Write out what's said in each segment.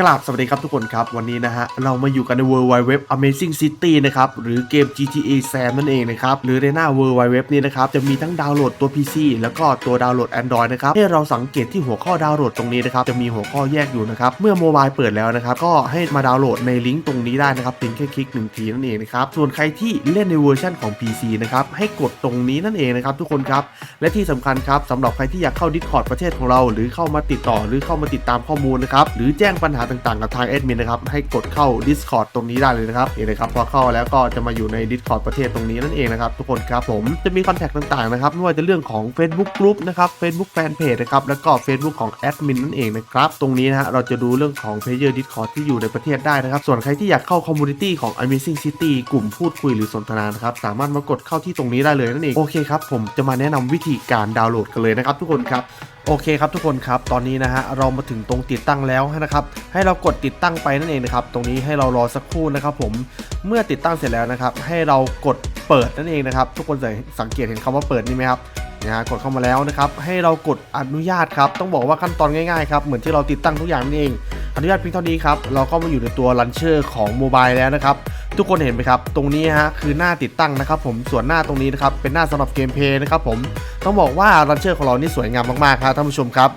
กราบสวัสดีครับทุกคนครับ วันนี้นะฮะ เรามาอยู่กันใน World Wide Web Amazing City นะครับ หรือเกม GTA Sam นั่นเองนะครับ หรือในหน้า World Wide Web นี้นะครับ จะมีทั้งดาวน์โหลดตัว PC แล้วก็ตัวดาวน์โหลด Android นะครับ ให้เราสังเกตที่หัวข้อดาวน์โหลดตรงนี้นะครับ จะมีหัวข้อแยกอยู่นะครับ เมื่อโมบายเปิดแล้วนะครับ ก็ให้มาดาวน์โหลดในลิงก์ตรงนี้ได้นะครับเพียงแค่คลิกหนึ่งทีนั่นเองนะครับส่วนใครที่เล่นในเวอร์ชันของ PC นะครับให้กดตรงนี้นั่นเองนะครับทุกคนครับและที่สำคัญครับสำหรับใครที่อยากเข้า Discord ประเทศของเรา หรือเข้ามาติดต่อหรือเข้ามาติดตามข้อมูลนะครับหรือแจ้งปัญหาต่างๆ กับทางแอดมินนะครับให้กดเข้า Discord ตรงนี้ได้เลยนะครับนี่เลยครับพอเข้าแล้วก็จะมาอยู่ใน Discord ประเทศตรงนี้นั่นเองนะครับทุกคนครับผมจะมีคอนแทคต่างๆนะครับไม่ว่าจะเรื่องของ Facebook Group นะครับ Facebook Fanpage นะครับแล้วก็ Facebook ของแอดมินนั่นเองนะครับตรงนี้นะฮะเราจะดูเรื่องของ Player Discord ที่อยู่ในประเทศได้นะครับส่วนใครที่อยากเข้า Community ของ Amazing City กลุ่มพูดคุยหรือสนทนานะครับสามารถมากดเข้าที่ตรงนี้ได้เลยนั่นเองโอเคครับผมจะมาแนะนำวิธีการดาวน์โหลดกันเลยนะครับทุกคนครับ โอเคครับทุกคนครับตอนนี้นะฮะเรามาถึงตรงติดตั้งแล้วนะครับให้เรากดติดตั้งไปนั่นเองนะครับตรงนี้ให้เรารอสักครู่นะครับผมเมื่อติดตั้งเสร็จแล้วนะครับ ให้เรากดเปิดนั่นเองนะครับ ทุกคนสังเกตเห็นคำว่าเปิดนี่ไหมครับนะฮะกดเข้ามาแล้วนะครับ ให้เรากดอนุญาตครับ ต้องบอกว่าขั้นตอนง่ายๆครับเหมือนที่เราติดตั้งทุกอย่างนี่นเอง อนุญาตเพียงเท่านี้ครับเราก็มาอยู่ในตัวลันเชอร์ของโมบายแล้วนะครับ ทุกคนเห็นไหมครับ ตรงนี้ฮะคือหน้าติดตั้งนะครับผมส่วนหน้าตรงนี้นะครับเป็นหน้าสำหรับเกมเพลย์นะครับผมต้องบอกว่าลันเชอร์ของเรานี่สวยงามมากๆครับท่านผู้ชมครับ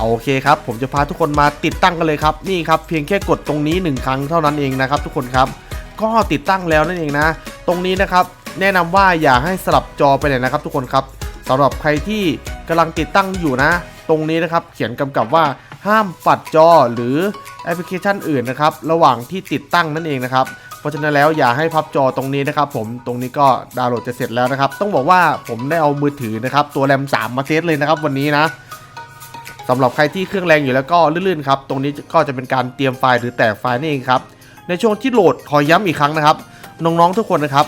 โอเคครับผมจะพาทุกคนมาติดตั้งกันเลยครับนี่ครับเพียงแค่กดตรงนี้ 1 ครั้งเท่านั้นเองนะครับทุกคนครับก็ติดตั้งแล้วนั่นเองนะ ตรงนี้นะครับแนะนำว่าอย่าให้สลับจอไปไหนนะครับ ทุกคนครับสำหรับใครที่กำลังติดตั้งอยู่นะ ตรงนี้นะครับเขียนกำกับว่า ห้ามปัดจอหรือแอปพลิเคชันอื่นนะครับระหว่างที่ติดตั้งนั่นเองนะครับเพราะฉะนั้นแล้วอย่าให้พับจอตรงนี้นะครับผมตรงนี้ก็ดาวน์โหลดจะเสร็จแล้วนะครับ ต้องบอกว่าผมได้เอามือถือนะครับตัวแรม 3 มาเทสเลยนะครับวันนี้นะสำหรับใครที่เครื่องแรงอยู่แล้วก็ลื่นๆครับตรงนี้ก็จะเป็นการเตรียมไฟล์หรือแตกไฟล์นี่เองครับในช่วงที่โหลดขอย้ำอีกครั้งนะครับน้องๆทุกคนนะครับ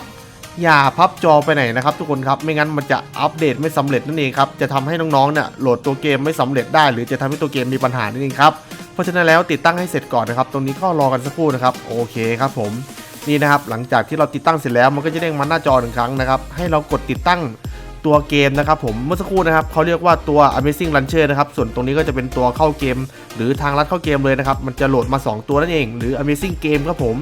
อย่าพับจอไปไหนนะครับทุกคนครับไม่งั้นมันจะอัปเดตไม่สำเร็จนั่นเองครับจะทำให้น้องๆเนี่ยโหลดตัวเกมไม่สำเร็จได้ หรือจะทำให้ตัวเกมมีปัญหานั่นเองครับเพราะฉะนั้นแล้วติดตั้งให้เสร็จก่อนนะครับตรงนี้ก็รอกันสักครู่นะครับโอเคครับผมนี่นะครับหลังจากที่เราติดตั้งเสร็จแล้วมันก็จะเด้งมาหน้าจอหนึ่งครั้งนะครับให้เรากดติดตั้งตัวเกมนะครับผมเมื่อสักครู่นะครับเขาเรียกว่าตัว Amazing Launcher นะครับส่วนตรงนี้ก็จะเป็นตัวเข้าเกม หรือทางลัดเข้าเกมเลยนะครับมันจะโหลดมา 2 ตัวนั่นเอง หรือ Amazing Game ครับผม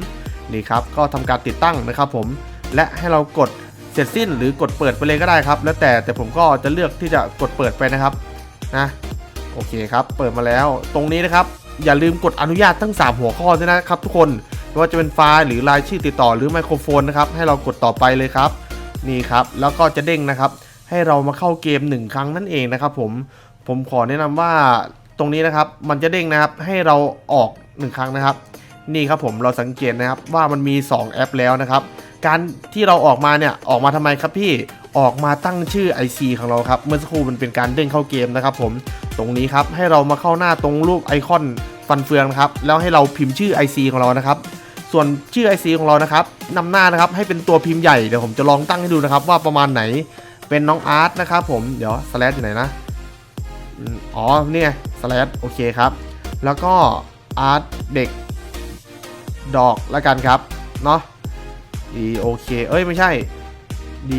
นี่ครับก็ทำการติดตั้งนะครับผม และให้เรากดเสร็จสิ้นหรือกดเปิดไปเลยก็ได้ครับ แล้วแต่แต่ผมก็จะเลือกที่จะกดเปิดไปนะครับนะโอเคครับ เปิดมาแล้วตรงนี้นะครับ อย่าลืมกดอนุญาตทั้ง 3 หัวข้อด้วยนะครับ ทุกคนไม่ว่าจะเป็นไฟล์หรือรายชื่อติดต่อหรือไมโครโฟนนะครับให้เรากดต่อไปเลยครับ นี่ครับ แล้วก็จะเด้งนะครับ ให้เรามาเข้าเกม 1 ครั้งนั่นเองนะครับ ผมผมขอแนะนำว่าตรงนี้นะครับ มันจะเด้งนะครับให้เราออก 1 ครั้งนะครับ นี่ครับผมเราสังเกตนะครับว่ามันมี 2 แอปแล้วนะครับ การที่เราออกมาเนี่ยออกมาทำไมครับพี่ออกมาตั้งชื่อ IC ของเราครับเมื่อสักครู่มันเป็นการเด้งเข้าเกมนะครับผมตรงนี้ครับให้เรามาเข้าหน้าตรงรูปไอคอนฟันเฟืองนะครับแล้วให้เราพิมพ์ชื่อ IC ของเรานะครับส่วนชื่อ IC ของเรานะครับนำหน้านะครับให้เป็นตัวพิมพ์ใหญ่เดี๋ยวผมจะลองตั้งให้ดูนะครับว่าประมาณไหนเป็นน้องอาร์ตนะครับผมเดี๋ยวสแลชอยู่ไหนนะอ๋อเนี่ยสแลชโอเคครับ แล้วก็อาร์ตเด็กดอกล้วกันครับเนาะ ดีโอเคเอ้ยไม่ใช่ D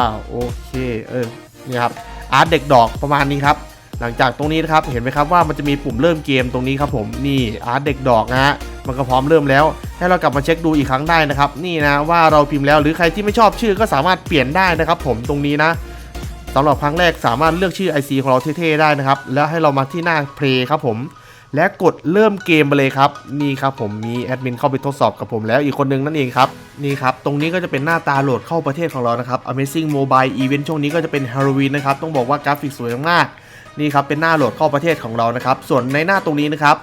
R โอเคเออนี่ครับอาร์ตเด็กดอกประมาณนี้ครับหลังจากตรงนี้นะครับเห็นไหมครับว่ามันจะมีปุ่มเริ่มเกมตรงนี้ครับผมนี่อาร์ตเด็กดอกนะฮะมันก็พร้อมเริ่มแล้ว ให้เรากลับมาเช็คดูอีกครั้งได้นะครับนี่นะว่าเราพิมพ์แล้วหรือใครที่ไม่ชอบชื่อก็สามารถเปลี่ยนได้นะครับ ผมตรงนี้นะสำหรับครั้งแรกสามารถเลือกชื่อ IC ของเราเท่ๆได้นะครับแล้วให้เรามาที่หน้า Play ครับผม และกดเริ่มเกมไปเลยครับนี่ครับผมมีแอดมินเข้าไปทดสอบกับผมแล้วอีกคนนึงนั่นเองครับนี่ครับตรงนี้ก็จะเป็นหน้าตาโหลดเข้าประเทศของเรานะครับ Amazing Mobile Event ช่วงนี้ก็จะเป็น Halloween นะครับต้องบอกว่ากราฟิกสวยมากๆนี่ครับเป็นหน้าโหลดเข้าประเทศของเรานะครับส่วนในหน้าตรงนี้นะครับ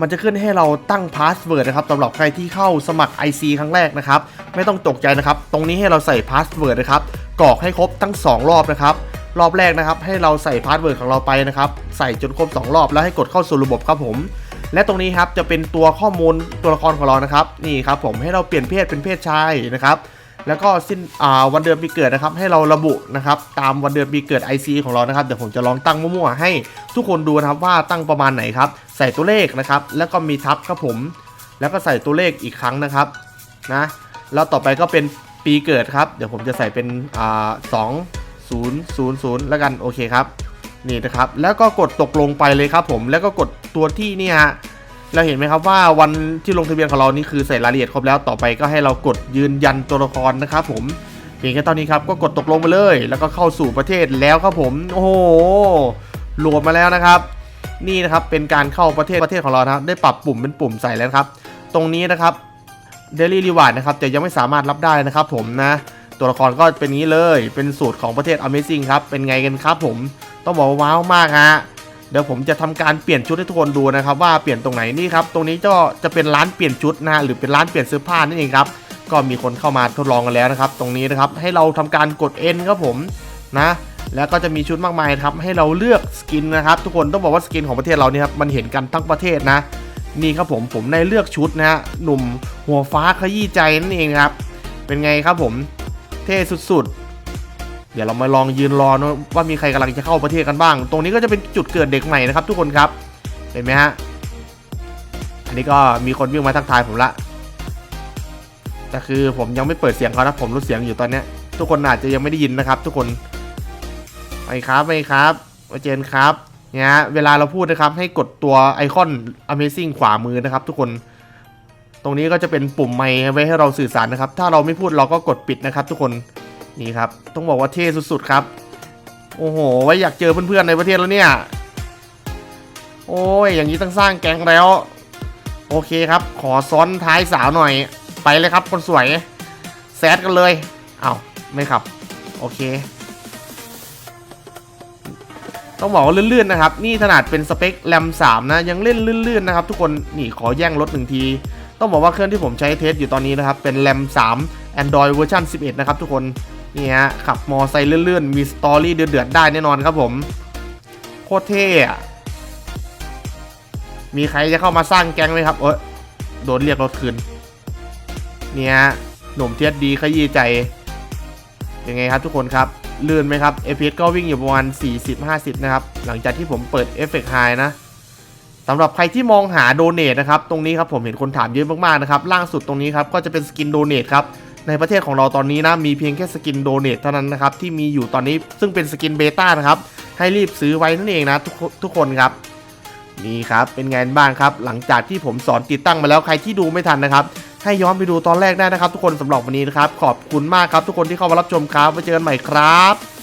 มันจะขึ้นให้เราตั้งพาสเวิร์ดนะครับสำหรับใครที่เข้าสมัคร IC ครั้งแรกนะครับ ไม่ต้องตกใจนะครับ ตรงนี้ให้เราใส่พาสเวิร์ดนะครับกรอกให้ครบทั้ง 2 รอบนะครับ รอบแรกนะครับ ให้เราใส่พาสเวิร์ดของเราไปนะครับ ใส่จนครบ 2 รอบแล้วให้กดเข้าสู่ระบบครับผม และตรงนี้ครับจะเป็นตัวข้อมูลตัวละครของเรานะครับ นี่ครับผมให้เราเปลี่ยนเพศเป็นเพศชายนะครับแล้วก็สิ้นวันเดือนปีเกิดนะครับ ให้เราระบุนะครับ ตามวันเดือนปีเกิด IC ของเรานะครับเดี๋ยวผมจะลองตั้งมั่วๆให้ทุกคนดูนะครับว่าตั้งประมาณไหนครับ ใส่ตัวเลขนะครับ แล้วก็มีทับครับผม แล้วก็ใส่ตัวเลขอีกครั้งนะครับนะแล้วต่อไปก็เป็นปีเกิดครับ เดี๋ยวผมจะใส่เป็นอ่าสอง ศูนย์ศูนย์ศูนย์แล้วกันโอเคครับนี่นะครับแล้วก็กดตกลงไปเลยครับผมแล้วก็กดตัวที่นี่ฮะเราเห็นไหมครับว่าวันที่ลงทะเบียนของเรานี่คือใส่รายละเอียดครบแล้วต่อไปก็ให้เรากดยืนยันตัวละครนะครับผมเพียงแค่ตอนนี้ครับก็กดตกลงไปเลย แล้วก็เข้าสู่ประเทศแล้วครับผมโอ้โหโหลดมาแล้วนะครับ นี่นะครับเป็นการเข้าประเทศประเทศของเรานะครับได้ปรับปุ่มเป็นปุ่มใส่แล้วครับ ตรงนี้นะครับ Daily Reward นะครับจะยังไม่สามารถรับได้นะครับผมนะ ตัวละครก็เป็นนี้เลยเป็นสูตรของประเทศ Amazing ครับ เป็นไงกันครับผมต้องบอกว่าว้าวมากฮะเดี๋ยวผมจะทำการเปลี่ยนชุดให้ทุกคนดูนะครับว่าเปลี่ยนตรงไหนนี่ครับตรงนี้ก็จะเป็นร้านเปลี่ยนชุดนะหรือเป็นร้านเปลี่ยนเสื้อผ้านั่นเองครับก็มีคนเข้ามาทดลองกันแล้วนะครับ ตรงนี้นะครับให้เราทำการกด N ครับผมนะแล้วก็จะมีชุดมากมายครับให้เราเลือกสกินนะครับ ทุกคนต้องบอกว่าสกินของประเทศเราเนี่ยครับมันเห็นกันทั้งประเทศนะ นี่ครับผมผมได้เลือกชุดนะฮะหนุ่มหัวฟ้าขยี้ใจนั่นเองครับ เป็นไงครับผม เท่สุดๆ เดี๋ยวเรามาลองยืนรอนะว่ามีใครกำลังจะเข้าประเทศกันบ้าง ตรงนี้ก็จะเป็นจุดเกิดเด็กใหม่นะครับ ทุกคนครับ เห็นไหมฮะ อันนี้ก็มีคนวิ่งมาทักทายผมละ แต่คือผมยังไม่เปิดเสียงเขานะผมลดเสียงอยู่ตอนนี้ ทุกคนอาจจะยังไม่ได้ยินนะครับ ทุกคน ไปครับไปครับมาเจนครับเนี่ยฮะเวลาเราพูดนะครับให้กดตัวไอคอน Amazing ขวามือนะครับ ทุกคน ตรงนี้ก็จะเป็นปุ่มไมค์ไว้ให้เราสื่อสารนะครับ ถ้าเราไม่พูดเราก็กดปิดนะครับ ทุกคนนี่ครับ ต้องบอกว่าเท่สุดๆครับ โอ้โหไว้อยากเจอเพื่อนๆในประเทศแล้วเนี่ย โอ้ยอย่างนี้ต้องสร้างแก๊งแล้ว โอเคครับ ขอซ้อนท้ายสาวหน่อย ไปเลยครับ คนสวยแซดกันเลยเอ้าไม่ครับ โอเค ต้องบอกว่าลื่นๆนะครับ นี่ขนาดเป็นสเปคแรม3นะ ยังเล่นลื่นๆนะครับ ทุกคนนี่ขอแย่งรถหนึ่งที ต้องบอกว่าเครื่องที่ผมใช้เทสอยู่ตอนนี้นะครับ เป็นแรม3 Android เวอร์ชัน11 นะครับทุกคนนี่ฮะขับมอไซค์เลื่อนๆ มีสตอรี่เดือดๆ ได้แน่นอนครับผม โคตรเท่มีใครจะเข้ามาสร้างแก๊งไหมครับ เอยโดนเรียกรถคืนเนี่ยหนุ่มเทียดดีขยี้ใจ ยังไงครับทุกคนครับ ลื่นไหมครับ FPS ก็วิ่งอยู่ประมาณ 40-50 นะครับ หลังจากที่ผมเปิดเอฟเฟกต์ไฮนะ สำหรับใครที่มองหาโดเน a นะครับตรงนี้ครับผมเห็นคนถามเยอะมากๆนะครับล่างสุดตรงนี้ครับก็จะเป็นสกินโดเน a ครับในประเทศของเราตอนนี้นะมีเพียงแค่สกินโดเน a เท่านั้นนะครับที่มีอยู่ตอนนี้ซึ่งเป็นสกินเบต้านะครับให้รีบซื้อไว้นั่นเองนะทุกทุกคนครับนี่ครับเป็นไงบ้างครับ หลังจากที่ผมสอนติดตั้งมาแล้วใครที่ดูไม่ทันนะครับ ให้ย้อนไปดูตอนแรกได้นะครับ ทุกคนสำหรับวันนี้นะครับขอบคุณมากครับ ทุกคนที่เข้ามารับชมครับไว้เจอกันใหม่ครับ